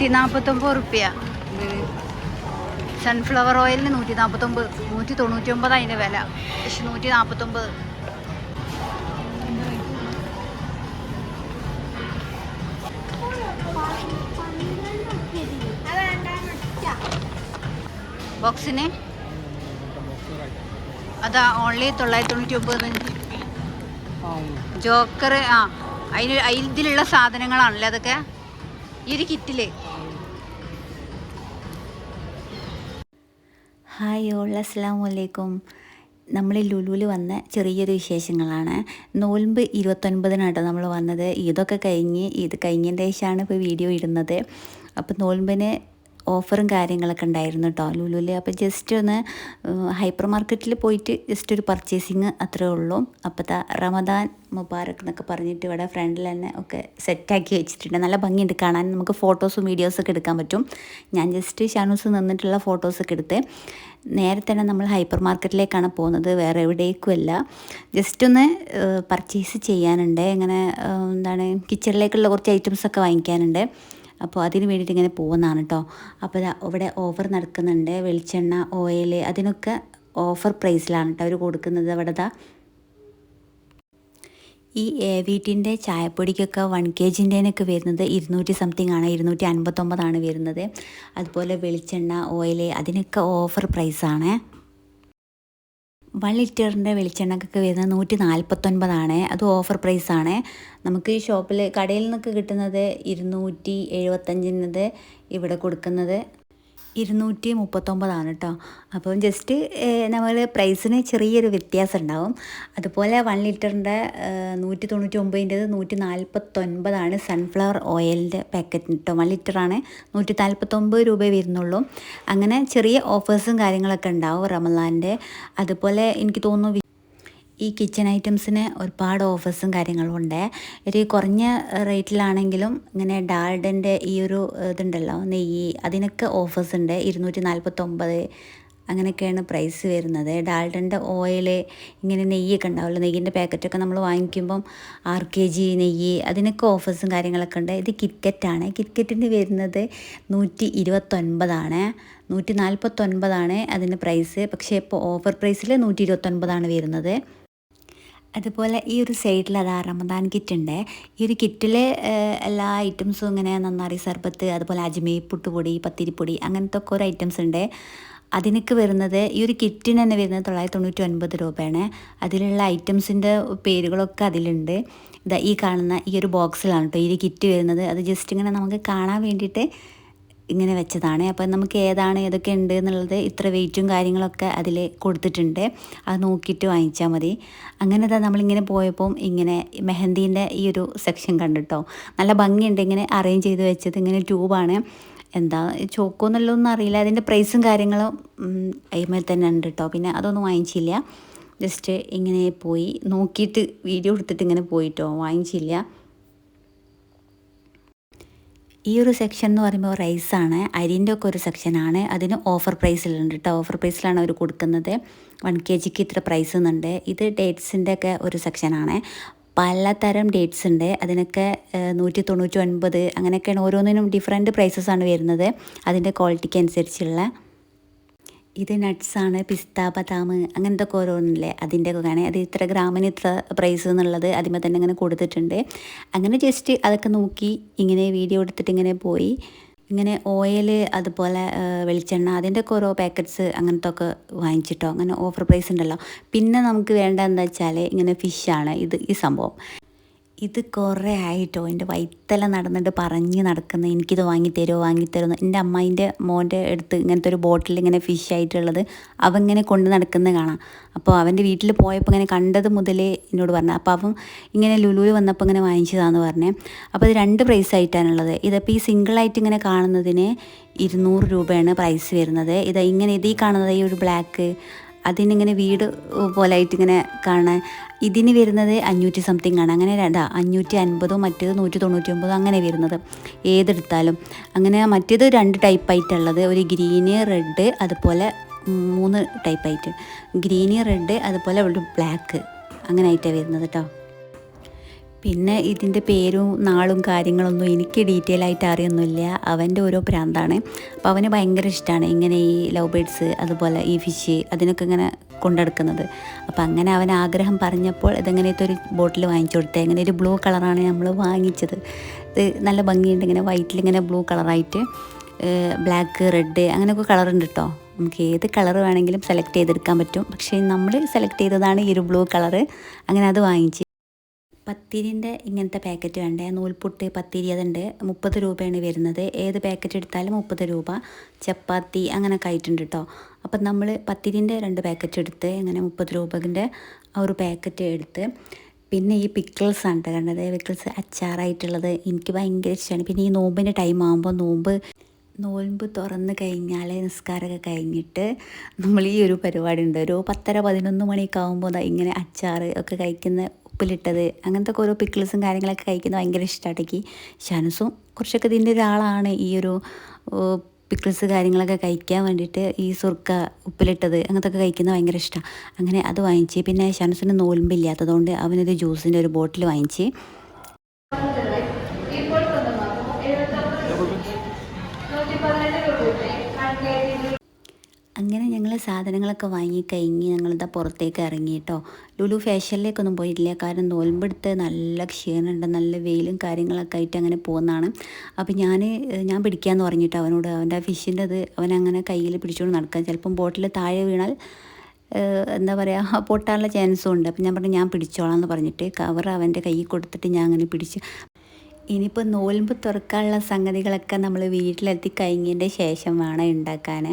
നൂറ്റി നാൽപ്പത്തൊമ്പത് റുപ്യ സൺഫ്ലവർ ഓയിലിന് നൂറ്റി നാൽപ്പത്തൊമ്പത് നൂറ്റി തൊണ്ണൂറ്റി ഒമ്പത് അതിന്റെ വില. പക്ഷെ നൂറ്റി നാൽപ്പത്തൊമ്പത് ബോക്സിന്? അതാ ഓൺലി തൊള്ളായിരത്തി തൊണ്ണൂറ്റി ഒമ്പത് ജോക്കർ ആ അതിന് ഇതിലുള്ള സാധനങ്ങളാണല്ലേ അതൊക്കെ? ഈ ഒരു കിറ്റിൽ. ഹായ് ഓൾ അസ്സാം വലൈക്കും നമ്മൾ ലുലുവിൽ വന്ന ചെറിയൊരു വിശേഷങ്ങളാണ്. നോൽമ്പ് ഇരുപത്തൊൻപതിനാട്ടോ നമ്മൾ വന്നത്. ഇതൊക്കെ കഴിഞ്ഞ് ഇത് കഴിഞ്ഞതിന്റെ ശേഷമാണ് ഇപ്പോൾ വീഡിയോ ഇടുന്നത്. അപ്പോൾ നോൽമ്പിന് ഓഫറും കാര്യങ്ങളൊക്കെ ഉണ്ടായിരുന്നു കേട്ടോ ലുലുവിൽ അപ്പോൾ ജസ്റ്റ് ഒന്ന് ഹൈപ്പർ മാർക്കറ്റിൽ പോയിട്ട് ജസ്റ്റ് ഒരു പർച്ചേസിങ് അത്രേ ഉള്ളൂ. താ റമദാൻ മുബാറക് എന്നൊക്കെ പറഞ്ഞിട്ട് ഇവിടെ ഫ്രണ്ടിൽ തന്നെ ഒക്കെ സെറ്റാക്കി വെച്ചിട്ടുണ്ട്. നല്ല ഭംഗിയുണ്ട് കാണാൻ. നമുക്ക് ഫോട്ടോസും വീഡിയോസൊക്കെ എടുക്കാൻ പറ്റും. ഞാൻ ജസ്റ്റ് ഷാനൂസ് നിന്നിട്ടുള്ള ഫോട്ടോസൊക്കെ എടുത്ത് നേരെ തന്നെ നമ്മൾ ഹൈപ്പർ മാർക്കറ്റിലേക്കാണ് പോകുന്നത്. വേറെ എവിടേക്കുമല്ല ജസ്റ്റ് ഒന്ന് പർച്ചേസ് ചെയ്യാനുണ്ട്. ഇങ്ങനെ എന്താണ് കിച്ചണിലേക്കുള്ള കുറച്ച് ഐറ്റംസൊക്കെ വാങ്ങിക്കാനുണ്ട്. അപ്പോൾ അതിന് വേണ്ടിയിട്ട് ഇങ്ങനെ പോകുന്നതാണ് കേട്ടോ അപ്പോൾ ഇവിടെ ഓഫർ നടക്കുന്നുണ്ട്. വെളിച്ചെണ്ണ ഓയിൽ അതിനൊക്കെ ഓഫർ പ്രൈസിലാണ് കേട്ടോ അവർ കൊടുക്കുന്നത്. അവിടെ ഈ എ വീട്ടിന്റെ ചായപ്പൊടിക്കൊക്കെ വൺ കെ ജിന്റെനൊക്കെ വരുന്നത് ഇരുന്നൂറ്റി സംതിങ് ആണ്. ഇരുന്നൂറ്റി അൻപത്തൊമ്പതാണ് വരുന്നത്. അതുപോലെ വെളിച്ചെണ്ണ ഓയിൽ അതിനൊക്കെ ഓഫർ പ്രൈസാണ് വൺ ലിറ്ററിന്റെ വെളിച്ചെണ്ണക്കൊക്കെ വരുന്നത് നൂറ്റി നാൽപ്പത്തൊൻപതാണ് അത് ഓഫർ പ്രൈസാണ്. നമുക്ക് ഈ ഷോപ്പിൽ കടയിൽ നിന്നൊക്കെ കിട്ടുന്നത് ഇരുന്നൂറ്റി എഴുപത്തഞ്ചിനത് ഇവിടെ കൊടുക്കുന്നത്. ഇരുന്നൂറ്റി മുപ്പത്തൊമ്പതാണ് കേട്ടോ അപ്പം ജസ്റ്റ് നമ്മൾ പ്രൈസിന് ചെറിയൊരു വ്യത്യാസം ഉണ്ടാവും അതുപോലെ വൺ ലിറ്ററിന്റെ നൂറ്റി തൊണ്ണൂറ്റി ഒമ്പതിന്റെത് നൂറ്റി നാൽപ്പത്തൊൻപതാണ് സൺഫ്ലവർ ഓയിലിന്റെ പാക്കറ്റ് കേട്ടോ വൺ ലിറ്ററാണ് നൂറ്റി നാൽപ്പത്തൊമ്പത് രൂപ വരുന്നുള്ളൂ. അങ്ങനെ ചെറിയ ഓഫേഴ്സും കാര്യങ്ങളൊക്കെ ഉണ്ടാവും റമലാന്റെ അതുപോലെ എനിക്ക് തോന്നുന്നു ഈ കിച്ചൺ ഐറ്റംസിന് ഒരുപാട് ഓഫേഴ്സും കാര്യങ്ങളും ഉണ്ട്. ഒരു കുറഞ്ഞ റേറ്റിലാണെങ്കിലും ഇങ്ങനെ ഡാൾഡന്റെ ഈ ഒരു ഇതുണ്ടല്ലോ നെയ്യ് അതിനൊക്കെ ഓഫേഴ്സ് ഉണ്ട്. ഇരുന്നൂറ്റി നാൽപ്പത്തൊമ്പത് അങ്ങനെയൊക്കെയാണ് പ്രൈസ് വരുന്നത്. ഡാൾഡന്റെ ഓയിൽ ഇങ്ങനെ നെയ്യൊക്കെ ഉണ്ടാവുമല്ലോ. നെയ്യിന്റെ പാക്കറ്റൊക്കെ നമ്മൾ വാങ്ങിക്കുമ്പം ആർ കെ ജി നെയ്യ് അതിനൊക്കെ ഓഫേഴ്സും കാര്യങ്ങളൊക്കെ ഉണ്ട്. ഇത് കിറ്റ്കറ്റാണ് കിറ്റ്കറ്റിന് വരുന്നത് നൂറ്റി ഇരുപത്തൊൻപതാണ് നൂറ്റി നാൽപ്പത്തൊൻപതാണ് അതിന്റെ പ്രൈസ് പക്ഷേ ഇപ്പോൾ ഓഫർ പ്രൈസിൽ നൂറ്റി ഇരുപത്തൊൻപതാണ് വരുന്നത്. അതുപോലെ ഈ ഒരു സൈഡിൽ അതാ റമദാൻ കിറ്റ് ഉണ്ട് ഈ ഒരു കിറ്റിൽ എല്ലാ ഐറ്റംസും ഇങ്ങനെ നന്നാറി സർബത്ത് അതുപോലെ അജ്മീ പുട്ടുപൊടി പത്തിരിപ്പൊടി അങ്ങനത്തെ ഒക്കെ ഒരു ഐറ്റംസ് ഉണ്ട് അതിനൊക്കെ വരുന്നത് ഈ ഒരു കിറ്റിന് തന്നെ വരുന്നത് തൊള്ളായിരത്തി തൊണ്ണൂറ്റി ഒൻപത് രൂപയാണ്. അതിലുള്ള ഐറ്റംസിന്റെ പേരുകളൊക്കെ അതിലുണ്ട്. ഇതാ ഈ കാണുന്ന ഈ ഒരു ബോക്സിലാണ് കേട്ടോ ഈ കിറ്റ് വരുന്നത്. അത് ജസ്റ്റ് ഇങ്ങനെ നമുക്ക് കാണാൻ വേണ്ടിയിട്ട് ഇങ്ങനെ വെച്ചതാണ്. അപ്പോൾ നമുക്ക് ഏതാണ് ഏതൊക്കെ ഉണ്ട് എന്നുള്ളത് ഇത്ര വെയിറ്റും കാര്യങ്ങളൊക്കെ അതിൽ കൊടുത്തിട്ടുണ്ട്. അത് നോക്കിയിട്ട് വാങ്ങിച്ചാൽ മതി. അങ്ങനെ തന്നെ നമ്മളിങ്ങനെ പോയപ്പോൾ ഇങ്ങനെ മെഹന്തീന്റെ ഈ ഒരു സെക്ഷൻ കണ്ടിട്ടോ? നല്ല ഭംഗിയുണ്ട് ഇങ്ങനെ അറേഞ്ച് ചെയ്ത് വെച്ചത്. ഇങ്ങനെ ട്യൂബാണ് എന്താ ചോക്കോ എന്നുള്ളതൊന്നും അറിയില്ല. അതിന്റെ പ്രൈസും കാര്യങ്ങളും അതിന്മേൽ തന്നെ ഉണ്ട് കേട്ടോ പിന്നെ അതൊന്നും വാങ്ങിച്ചില്ല. ജസ്റ്റ് ഇങ്ങനെ പോയി. നോക്കിയിട്ട് വീഡിയോ എടുത്തിട്ട് ഇങ്ങനെ പോയിട്ടോ? വാങ്ങിച്ചില്ല. ഈ ഒരു സെക്ഷൻ എന്ന് പറയുമ്പോൾ റൈസാണ് അരിന്റെ ഒക്കെ ഒരു സെക്ഷനാണ് അതിന് ഓഫർ പ്രൈസിലുണ്ട് കേട്ടോ ഓഫർ പ്രൈസിലാണ് അവർ കൊടുക്കുന്നത്. വൺ കെ ജിക്ക് ഇത്ര പ്രൈസ് എന്നുണ്ട് ഇത് ഡേറ്റ്സിന്റെ ഒക്കെ ഒരു സെക്ഷനാണ് പലതരം ഡേറ്റ്സ് ഉണ്ട്. അതിനൊക്കെ നൂറ്റി തൊണ്ണൂറ്റി ഒൻപത് അങ്ങനെയൊക്കെയാണ് ഓരോന്നിനും ഡിഫറെന്റ് പ്രൈസസ് ആണ് വരുന്നത്. അതിന്റെ ക്വാളിറ്റിക്ക് അനുസരിച്ചുള്ള ഇത് നട്ട്സാണ് പിസ്ത ബദാം അങ്ങനത്തെ ഒക്കെ ഓരോന്നില്ലേ? അതിന്റെ ഒക്കെ കാണാൻ അത് ഇത്ര ഗ്രാമിന് ഇത്ര പ്രൈസ് എന്നുള്ളത് അതിമേ തന്നെ ഇങ്ങനെ കൊടുത്തിട്ടുണ്ട്. അങ്ങനെ ജസ്റ്റ് അതൊക്കെ നോക്കി ഇങ്ങനെ വീഡിയോ എടുത്തിട്ട് ഇങ്ങനെ പോയി. ഇങ്ങനെ ഓയിൽ അതുപോലെ വെളിച്ചെണ്ണ അതിന്റെ ഒക്കെ ഓരോ പാക്കറ്റ്സ് അങ്ങനത്തെ ഒക്കെ വാങ്ങിച്ചിട്ടോ? അങ്ങനെ ഓഫർ പ്രൈസ് ഉണ്ടല്ലോ. പിന്നെ നമുക്ക് വേണ്ട എന്താ വെച്ചാൽ ഇങ്ങനെ ഫിഷാണ് ഇത് ഈ സംഭവം. ഇത് കുറേ ആയിട്ടോ. എന്റെ വൈത്തല നടന്നിട്ട് പറഞ്ഞ് നടക്കുന്ന. എനിക്കിത് വാങ്ങിത്തരുമോ വാങ്ങിത്തരുമോ എന്റെ അമ്മേന്റെ മോന്റെ അടുത്ത് ഇങ്ങനത്തെ ഒരു ബോട്ടിൽ ഇങ്ങനെ ഫിഷ് ആയിട്ടുള്ളത് അവൻ ഇങ്ങനെ കൊണ്ട് നടക്കുന്നത് കാണാം. അപ്പോൾ അവന്റെ വീട്ടിൽ പോയപ്പോൾ ഇങ്ങനെ കണ്ടത് മുതലേ എന്നോട് പറഞ്ഞു. അപ്പോൾ അവൻ ഇങ്ങനെ ലുലുവിൽ വന്നപ്പോൾ ഇങ്ങനെ വാങ്ങിച്ചതാന്ന് പറഞ്ഞേ. അപ്പോൾ ഇത് രണ്ട് പ്രൈസ് ആയിട്ടാണുള്ളത്. ഇതിപ്പോൾ ഈ സിംഗിളായിട്ട് ഇങ്ങനെ കാണുന്നതിന് ഇരുന്നൂറ് രൂപയാണ് പ്രൈസ് വരുന്നത്. ഇത് ഇങ്ങനെ ഇതീ കാണുന്നത് ഈ ഒരു ബ്ലാക്ക് അതിനിങ്ങനെ വീട് പോലായിട്ട് ഇങ്ങനെ കാണാൻ ഇതിന് വരുന്നത് അഞ്ഞൂറ്റി സംതിങ് ആണ്. അങ്ങനെ രണ്ടാ അഞ്ഞൂറ്റി അൻപതോ മറ്റേത് നൂറ്റി തൊണ്ണൂറ്റി ഒമ്പതോ അങ്ങനെ വരുന്നത്. ഏതെടുത്താലും. അങ്ങനെ മറ്റേത് രണ്ട് ടൈപ്പായിട്ടുള്ളത്. ഒരു ഗ്രീന് റെഡ് അതുപോലെ മൂന്ന് ടൈപ്പായിട്ട്. ഗ്രീന് റെഡ് അതുപോലെ ഒരു ബ്ലാക്ക്. അങ്ങനെ ആയിട്ടാണ് വരുന്നത് കേട്ടോ പിന്നെ ഇതിന്റെ പേരും നാളും കാര്യങ്ങളൊന്നും എനിക്ക് ഡീറ്റെയിൽ ആയിട്ട് അറിയൊന്നുമില്ല. അവന്റെ ഓരോ പ്രാന്താണ് അപ്പോൾ അവന് ഭയങ്കര ഇഷ്ടമാണ് ഇങ്ങനെ ഈ ലവ് ബേഡ്സ് അതുപോലെ ഈ ഫിഷ് അതിനൊക്കെ ഇങ്ങനെ കൊണ്ടെടുക്കുന്നത്. അപ്പോൾ അങ്ങനെ അവൻ ആഗ്രഹം പറഞ്ഞപ്പോൾ ഇതെങ്ങനത്തെ ഒരു ബോട്ടിൽ വാങ്ങിച്ചു കൊടുത്തത് ഇങ്ങനെ ഒരു ബ്ലൂ കളറാണ് നമ്മൾ വാങ്ങിച്ചത്. ഇത് നല്ല ഭംഗിയുണ്ട് ഇങ്ങനെ വൈറ്റിൽ ഇങ്ങനെ ബ്ലൂ കളറായിട്ട് ബ്ലാക്ക് റെഡ് അങ്ങനെയൊക്കെ കളറുണ്ട് കേട്ടോ നമുക്ക് ഏത് കളർ വേണമെങ്കിലും സെലക്ട് ചെയ്തെടുക്കാൻ പറ്റും. പക്ഷേ നമ്മൾ സെലക്ട് ചെയ്തതാണ് ഈ ഒരു ബ്ലൂ കളറ് അങ്ങനെ അത് വാങ്ങിച്ച് പത്തിരിന്റെ ഇങ്ങനത്തെ പാക്കറ്റ് വേണ്ടേ? നൂൽപുട്ട് പത്തിരി അതുണ്ട്. മുപ്പത് രൂപയാണ് വരുന്നത്. ഏത് പാക്കറ്റ് എടുത്താലും മുപ്പത് രൂപ. ചപ്പാത്തി അങ്ങനെയൊക്കെ ആയിട്ടുണ്ട് കേട്ടോ അപ്പം നമ്മൾ പത്തിരിന്റെ രണ്ട് പാക്കറ്റ് എടുത്ത് അങ്ങനെ മുപ്പത് രൂപന്റെ ആ ഒരു പാക്കറ്റ് എടുത്ത് പിന്നെ ഈ പിക്കിൾസ് ആണ് കണ്ടത്. പിക്കിൾസ് അച്ചാറായിട്ടുള്ളത്. എനിക്ക് ഭയങ്കര ഇഷ്ടമാണ് പിന്നെ ഈ നോമ്പിന്റെ ടൈം ആകുമ്പോൾ നോമ്പ് നോൽമ്പ് തുറന്ന് കഴിഞ്ഞാൽ നിസ്കാരമൊക്കെ കഴിഞ്ഞിട്ട് നമ്മൾ ഈ ഒരു പരിപാടി ഉണ്ട്. ഒരു പത്തര പതിനൊന്ന് മണിയൊക്കെ ആകുമ്പോൾ ഇങ്ങനെ അച്ചാർ ഒക്കെ കഴിക്കുന്ന ഉപ്പിലിട്ടത് അങ്ങനത്തെ ഓരോ പിക്കിൾസും കാര്യങ്ങളൊക്കെ കഴിക്കുന്നത് ഭയങ്കര ഇഷ്ടമാണ് എനിക്ക്. ഷാനുസും കുറച്ചൊക്കെ ഇതിന്റെ ഒരാളാണ് ഈ ഒരു പിക്കിൾസ് കാര്യങ്ങളൊക്കെ കഴിക്കാൻ വേണ്ടിയിട്ട് ഈ സുർക്ക ഉപ്പിലിട്ടത് അങ്ങനത്തെ ഒക്കെ കഴിക്കുന്നത് ഭയങ്കര ഇഷ്ടമാണ് അങ്ങനെ അത് വാങ്ങിച്ച് പിന്നെ ഷാനസിന് നോൽമ്പില്ലാത്തതുകൊണ്ട് അവനൊരു ജ്യൂസിന്റെ ഒരു ബോട്ടിൽ വാങ്ങിച്ച്. സാധനങ്ങളൊക്കെ വാങ്ങിക്കഴിഞ്ഞ് ഞങ്ങളിതാ പുറത്തേക്ക് ഇറങ്ങി കേട്ടോ ലുലു ഫാഷനിലേക്കൊന്നും പോയിട്ടില്ല. കാരണം നോൽമ്പെടുത്ത് നല്ല ക്ഷീണമുണ്ട്. നല്ല വെയിലും കാര്യങ്ങളൊക്കെ ആയിട്ട് അങ്ങനെ പോകുന്നതാണ്. അപ്പോൾ ഞാൻ ഞാൻ പിടിക്കാമെന്ന് പറഞ്ഞിട്ട് അവനോട് അവന്റെ ഫിഷിന്റെ അത് അവൻ അങ്ങനെ കയ്യിൽ പിടിച്ചുകൊണ്ട് നടക്കാൻ. ചിലപ്പം ബോട്ടിൽ താഴെ വീണാൽ എന്താ പറയുക പൊട്ടാനുള്ള ചാൻസും ഉണ്ട്. അപ്പം ഞാൻ പറഞ്ഞു ഞാൻ പിടിച്ചോളാം എന്ന് പറഞ്ഞിട്ട് കവർ അവന്റെ കയ്യിൽ കൊടുത്തിട്ട് ഞാൻ അങ്ങനെ പിടിച്ച് ഇനിയിപ്പോൾ നോൽമ്പ് തുറക്കാനുള്ള സംഗതികളൊക്കെ നമ്മൾ വീട്ടിലെത്തി കഴിഞ്ഞതിന്റെ ശേഷം വേണം ഉണ്ടാക്കാൻ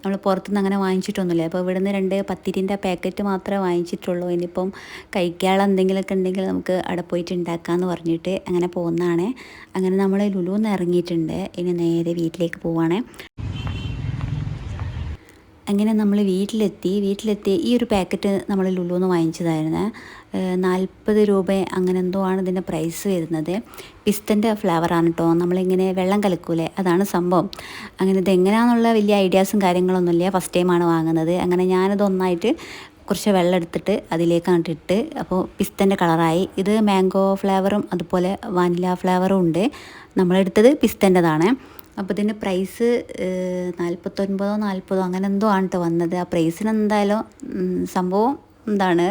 നമ്മൾ പുറത്തുനിന്ന് അങ്ങനെ വാങ്ങിച്ചിട്ടൊന്നുമില്ല. അപ്പോൾ ഇവിടുന്ന് രണ്ട് പത്തിരിന്റെ പാക്കറ്റ് മാത്രമേ വാങ്ങിച്ചിട്ടുള്ളൂ. ഇനിയിപ്പം കഴിക്കാനുള്ള എന്തെങ്കിലുമൊക്കെ ഉണ്ടെങ്കിൽ നമുക്ക് അവിടെ പോയിട്ട് ഉണ്ടാക്കാമെന്ന് പറഞ്ഞിട്ട് അങ്ങനെ പോകുന്നതാണ് അങ്ങനെ നമ്മൾ ലുലുന്ന് ഇറങ്ങിയിട്ടുണ്ട്. ഇനി നേരെ വീട്ടിലേക്ക് പോവുകയാണേ അങ്ങനെ നമ്മൾ വീട്ടിലെത്തി. വീട്ടിലെത്തി ഈ ഒരു പാക്കറ്റ് നമ്മൾ ലുലുന്ന് വാങ്ങിച്ചതായിരുന്നു. നാൽപ്പത് രൂപ അങ്ങനെ എന്തോ ആണ് ഇതിന്റെ പ്രൈസ് വരുന്നത്. പിസ്തന്റെ ഫ്ലേവറാണ് കേട്ടോ നമ്മളിങ്ങനെ വെള്ളം കലക്കൂലേ? അതാണ് സംഭവം. അങ്ങനെ ഇത് എങ്ങനെയാണെന്നുള്ള വലിയ ഐഡിയാസും കാര്യങ്ങളൊന്നുമില്ല. ഫസ്റ്റ് ടൈമാണ് വാങ്ങുന്നത്. അങ്ങനെ ഞാനത് ഒന്നായിട്ട് കുറച്ച് വെള്ളം എടുത്തിട്ട് അതിലേക്കാണ് ഇട്ട് അപ്പോൾ പിസ്തന്റെ കളറായി ഇത് മാംഗോ ഫ്ലേവറും അതുപോലെ വാനില ഫ്ലേവറും ഉണ്ട്. നമ്മളെടുത്തത് പിസ്തന്റെതാണ്. അപ്പോൾ ഇതിന്റെ പ്രൈസ് നാൽപ്പത്തൊൻപതോ നാൽപ്പതോ അങ്ങനെ എന്തോ ആണ് കേട്ടോ വന്നത്. ആ പ്രൈസിന് എന്തായാലും സംഭവം എന്താണ്?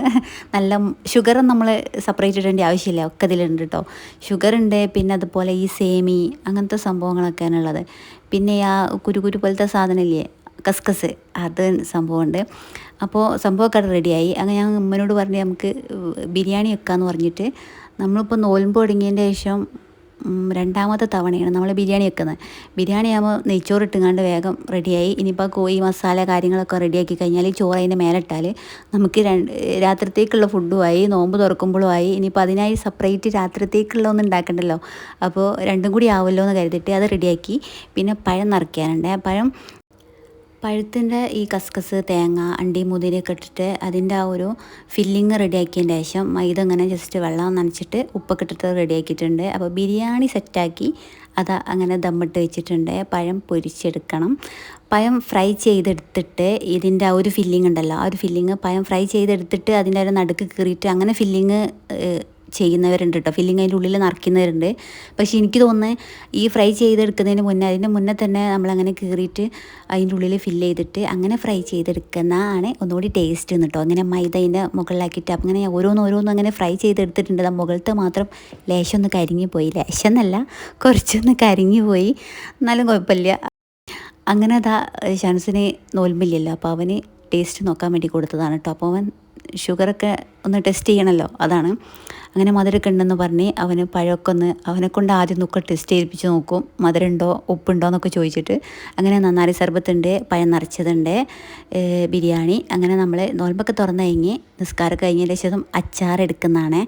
നല്ല ഷുഗർ നമ്മൾ സെപ്പറേറ്റ് ഇടേണ്ട ആവശ്യമില്ല. ഒക്കെ ഇതിലുണ്ട് കേട്ടോ ഷുഗർ ഉണ്ട് പിന്നെ അതുപോലെ ഈ സേമി അങ്ങനത്തെ സംഭവങ്ങളൊക്കെയാണ് ഉള്ളത്. പിന്നെ ആ കുരുകുരു പോലത്തെ സാധനമില്ലേ? കസ്കസ് അത് സംഭവമുണ്ട്. അപ്പോൾ സംഭവമൊക്കെ റെഡിയായി അങ്ങനെ ഞാൻ ഉമ്മനോട് പറഞ്ഞ് നമുക്ക് ബിരിയാണി വെക്കാമെന്ന് പറഞ്ഞിട്ട് നമ്മളിപ്പോൾ നോൽമ്പ് തുടങ്ങിയതിന്റെ ശേഷം രണ്ടാമത്തെ തവണയാണ് നമ്മൾ ബിരിയാണി വെക്കുന്നത്. ബിരിയാണി ആകുമ്പോൾ നെയ്ച്ചോറ് ഇട്ടുങ്ങാണ്ട് വേഗം റെഡിയായി ഇനിയിപ്പോൾ കോഴി മസാല കാര്യങ്ങളൊക്കെ റെഡിയാക്കി കഴിഞ്ഞാൽ ഈ ചോറ് അതിന്റെ മേലിട്ടാൽ നമുക്ക് രണ്ട് രാത്രിത്തേക്കുള്ള ഫുഡുമായി നോമ്പ് തുറക്കുമ്പോഴും ആയി. ഇനിയിപ്പോൾ അതിനായി സെപ്പറേറ്റ് രാത്രിത്തേക്കുള്ള ഒന്നും ഉണ്ടാക്കണ്ടല്ലോ. അപ്പോൾ രണ്ടും കൂടി ആവുമല്ലോ എന്ന് കരുതിയിട്ട് അത് റെഡിയാക്കി പിന്നെ പഴം നിറയ്ക്കാനുണ്ട് പഴം പഴത്തിന്റെ ഈ കസ്കസ് തേങ്ങ അണ്ടി മുതിരി ഇട്ടിട്ട് അതിന്റെ ആ ഒരു ഫില്ലിങ് റെഡിയാക്കിയതിന്റെ ശേഷം മൈദ അങ്ങനെ ജസ്റ്റ് വെള്ളം നനച്ചിട്ട് ഉപ്പൊക്കെ ഇട്ടിട്ട് റെഡിയാക്കിയിട്ടുണ്ട്. അപ്പോൾ ബിരിയാണി സെറ്റാക്കി അത് അങ്ങനെ ദമ്മിട്ട് വെച്ചിട്ടുണ്ട്. പഴം പൊരിച്ചെടുക്കണം. പഴം ഫ്രൈ ചെയ്തെടുത്തിട്ട് ഇതിന്റെ ആ ഒരു ഫില്ലിംഗ് ഉണ്ടല്ലോ ആ ഒരു ഫില്ലിങ് പഴം ഫ്രൈ ചെയ്തെടുത്തിട്ട് അതിന്റെ ഒരു നടുക്ക് കീറിയിട്ട് അങ്ങനെ ഫില്ലിങ് ചെയ്യുന്നവരുണ്ട് കേട്ടോ ഫില്ലിങ് അതിന്റെ ഉള്ളിൽ നിറയ്ക്കുന്നവരുണ്ട് പക്ഷേ എനിക്ക് തോന്നുന്നത് ഈ ഫ്രൈ ചെയ്തെടുക്കുന്നതിന് മുന്നേ അതിന്റെ മുന്നേ തന്നെ നമ്മളങ്ങനെ കീറിയിട്ട് അതിന്റെ ഉള്ളിൽ ഫില്ല് ചെയ്തിട്ട് അങ്ങനെ ഫ്രൈ ചെയ്തെടുക്കുന്നതാണ് ഒന്നുകൂടി ടേസ്റ്റ് കേട്ടോ അങ്ങനെ മൈദ അതിന്റെ മുകളിലാക്കിയിട്ട് അങ്ങനെ ഓരോന്നോരോന്നും ഓരോന്ന് ഓരോന്ന് അങ്ങനെ ഫ്രൈ ചെയ്തെടുത്തിട്ടുണ്ട്. ആ മുകളിലത്തെ മാത്രം ലേശം ഒന്ന് കരിഞ്ഞു പോയി. ലേശം എന്നല്ല കുറച്ചൊന്ന് കരിഞ്ഞു പോയി. എന്നാലും കുഴപ്പമില്ല. അങ്ങനെ അതാ ഷാൻസിന് നോൽമ്പില്ലല്ലോ. അപ്പോൾ അവന് ടേസ്റ്റ് നോക്കാൻ വേണ്ടി കൊടുത്തതാണ് കേട്ടോ അപ്പോൾ അവൻ ഷുഗറൊക്കെ ഒന്ന് ടെസ്റ്റ് ചെയ്യണമല്ലോ അതാണ്. അങ്ങനെ മധുരമൊക്കെ ഉണ്ടെന്ന് പറഞ്ഞ് അവന് പഴമൊക്കെ ഒന്ന് അവനെ കൊണ്ട് ആദ്യം നോക്കുക ടെസ്റ്റ് ചെയ്യിപ്പിച്ച് നോക്കും. മധുരമുണ്ടോ? ഉപ്പുണ്ടോ എന്നൊക്കെ ചോദിച്ചിട്ട്. അങ്ങനെ നന്നാരി സർബത്തുണ്ട് പഴം നിറച്ചതുണ്ട് ബിരിയാണി. അങ്ങനെ നമ്മൾ നോൽമ്പൊക്കെ തുറന്നു കഴിഞ്ഞ് നിസ്കാരം കഴിഞ്ഞതിന് ശേഷം അച്ചാർ എടുക്കുന്നതാണ്.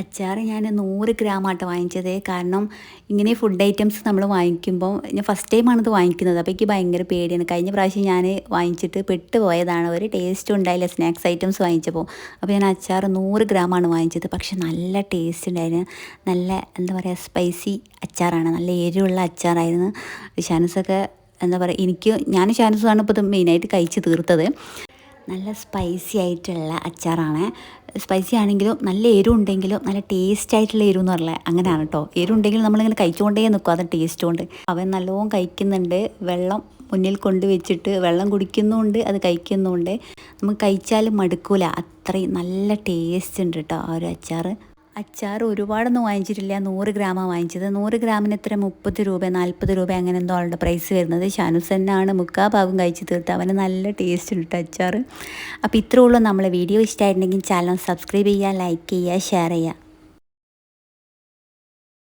അച്ചാർ ഞാൻ നൂറ് ഗ്രാമായിട്ട് വാങ്ങിച്ചത്. കാരണം ഇങ്ങനെ ഫുഡ് ഐറ്റംസ് നമ്മൾ വാങ്ങിക്കുമ്പോൾ ഞാൻ ഫസ്റ്റ് ടൈമാണ് ഇത് വാങ്ങിക്കുന്നത്. അപ്പോൾ എനിക്ക് ഭയങ്കര പേടിയാണ്. കഴിഞ്ഞ പ്രാവശ്യം ഞാൻ വാങ്ങിച്ചിട്ട് പെട്ട് പോയതാണ് ഒരു ടേസ്റ്റ് ഉണ്ടായില്ല. സ്നാക്സ് ഐറ്റംസ് വാങ്ങിച്ചപ്പോൾ അപ്പോൾ ഞാൻ അച്ചാർ നൂറ് ഗ്രാമാണ് വാങ്ങിച്ചത്. പക്ഷെ നല്ല ടേസ്റ്റ് ഉണ്ടായിരുന്നു. നല്ല എന്താ പറയുക സ്പൈസി അച്ചാറാണ്. നല്ല എരിവുള്ള അച്ചാറായിരുന്നു. ഷാനസൊക്കെ എന്താ പറയുക എനിക്ക് ഞാൻ ഷാനസുമാണ് ഇപ്പോൾ ഇത് മെയിനായിട്ട് കഴിച്ച് തീർത്തത്. നല്ല സ്പൈസി ആയിട്ടുള്ള അച്ചാറാണ്. സ്പൈസി ആണെങ്കിലും നല്ല എരിവ് നല്ല ടേസ്റ്റ് ആയിട്ടുള്ള എരിവ് എന്ന് പറഞ്ഞാൽ അങ്ങനെയാണ് കേട്ടോ എരിവ് നമ്മളിങ്ങനെ കഴിച്ചുകൊണ്ടേ നിൽക്കും. അത് ടേസ്റ്റ് കൊണ്ട്. അവൻ നല്ലോണം കഴിക്കുന്നുണ്ട്. വെള്ളം മുന്നിൽ കൊണ്ട് വെച്ചിട്ട് വെള്ളം കുടിക്കുന്നുമുണ്ട് അത് കഴിക്കുന്നുമുണ്ട് നമുക്ക് കഴിച്ചാൽ മടുക്കൂല. അത്രയും നല്ല ടേസ്റ്റ് ഉണ്ട് കേട്ടോ ആ ഒരു അച്ചാറ്. അച്ചാർ ഒരുപാടൊന്നും വാങ്ങിച്ചിട്ടില്ല. നൂറ് ഗ്രാമാണ് വാങ്ങിച്ചത്. നൂറ് ഗ്രാമിന് എത്ര? മുപ്പത് രൂപ നാൽപ്പത് രൂപ അങ്ങനെ എന്തോ ആളുടെ പ്രൈസ് വരുന്നത്. ഷാനുസ് തന്നെയാണ് മുക്കാ ഭാഗം കഴിച്ച് തീർത്ത് അവന് നല്ല ടേസ്റ്റ് ഉണ്ട് അച്ചാർ അപ്പോൾ ഇത്രേ ഉള്ളൂ. നമ്മളെ വീഡിയോ ഇഷ്ടമായിട്ടുണ്ടെങ്കിൽ ചാനൽ സബ്സ്ക്രൈബ് ചെയ്യുക ലൈക്ക് ചെയ്യുക ഷെയർ ചെയ്യുക.